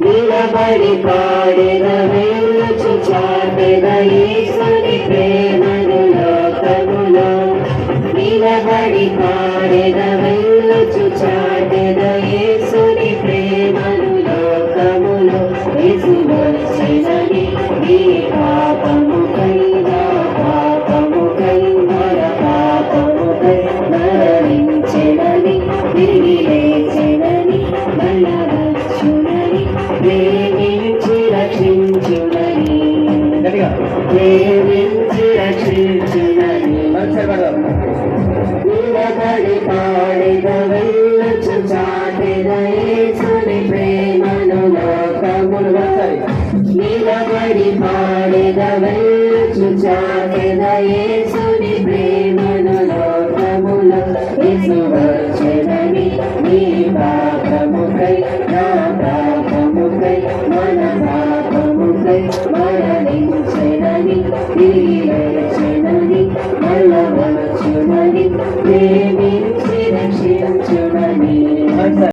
నిలబడి పాడెద వెళ్ళుచు చాటెద యేసుని ప్రేమను లోకములో నిలబడి పాడిన వెళ్ళ ప్రేమించి రక్షించునని గట్టిగా ప్రేమించి రక్షించునని నిలబడి పాడిద వెళ్ళుచు చాటిద యేసుని ప్రేమను లోకములు నిలబడి మరణించినని తిరిగి